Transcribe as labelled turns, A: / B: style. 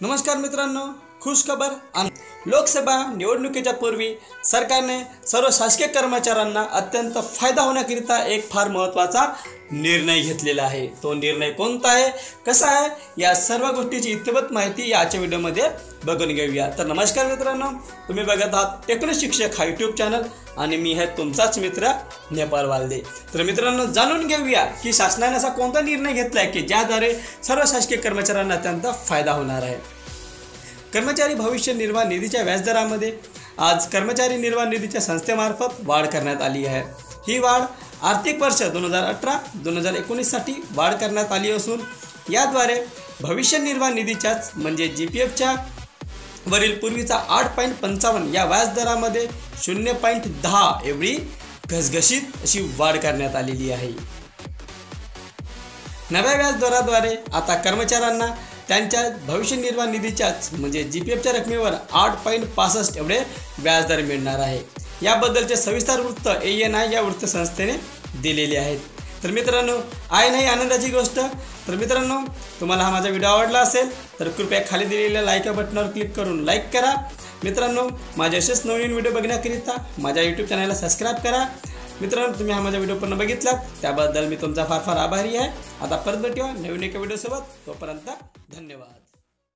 A: नमस्कार मित्रांनो खुश खबर आणि लोकसभा निवडणुकीच्या पूर्वी सरकारने सर्व शासकीय कर्मचाऱ्यांना अत्यंत फायदा होण्याकरिता एक फार महत्त्वाचा निर्णय घेतलेला आहे. तो निर्णय कोणता आहे? कसा आहे? या सर्व गोष्टीची इत्यवत माहिती या आजच्या व्हिडिओमध्ये बघून घेऊया. तर नमस्कार मित्रांनो तुम्ही बघत आहात टेक्नो शिक्षक हा यूट्यूब चॅनल आणि मी आहे तुमचाच मित्र नेपाळ वालदे. तर मित्रांनो जाणून घेऊया की शासनाने असा कोणता निर्णय घेतला आहे की ज्याद्वारे सर्व शासकीय कर्मचाऱ्यांना अत्यंत फायदा होणार आहे. कर्मचारी भविष्य निर्वाह निधीच्या व्याजदरामध्ये आज कर्मचारी निर्वाह निधीच्या संस्थेमार्फत वाढ करण्यात आली आहे. ही वाढ आर्थिक वर्ष दोन हजार अठरा दोन हजार एकोणीससाठी वाढ करण्यात आली असून याद्वारे भविष्य निर्वाह निधीच्याच म्हणजे जी पी एफच्या वरील पूर्वीचा आठ पॉईंट पंचावन्न या व्याजदरामध्ये शून्य पॉईंट दहा एवढी घसघशीत अशी वाढ करण्यात आलेली आहे. नव्या व्याजदराद्वारे आता कर्मचाऱ्यांना त्यांच्या भविष्य निर्वाह निधीच्याच म्हणजे जी पी एफच्या रकमेवर आठ पॉईंट पासष्ट एवढे व्याजदर मिळणार आहे. याबद्दलचे सविस्तर वृत्त ए एन आय या वृत्तसंस्थेने दिलेले आहेत. तर मित्रांनो आहे नाही आनंदाची गोष्ट. तर मित्रांनो तुम्हाला हा माझा व्हिडिओ आवडला असेल तर कृपया खाली दिलेल्या लाईक या बटनावर क्लिक करून लाईक करा. मित्रांनो माझे असेच नवीन व्हिडिओ बघण्याकरिता माझ्या यूट्यूब चॅनलला सबस्क्राईब करा. मित्रांनो तुम्ही हा माझा व्हिडिओ पूर्ण बघितलात त्याबद्दल मी तुमचा फार फार आभारी आहे. आता परत भेटूया नवीन एका व्हिडिओसोबत. तोपर्यंत धन्यवाद.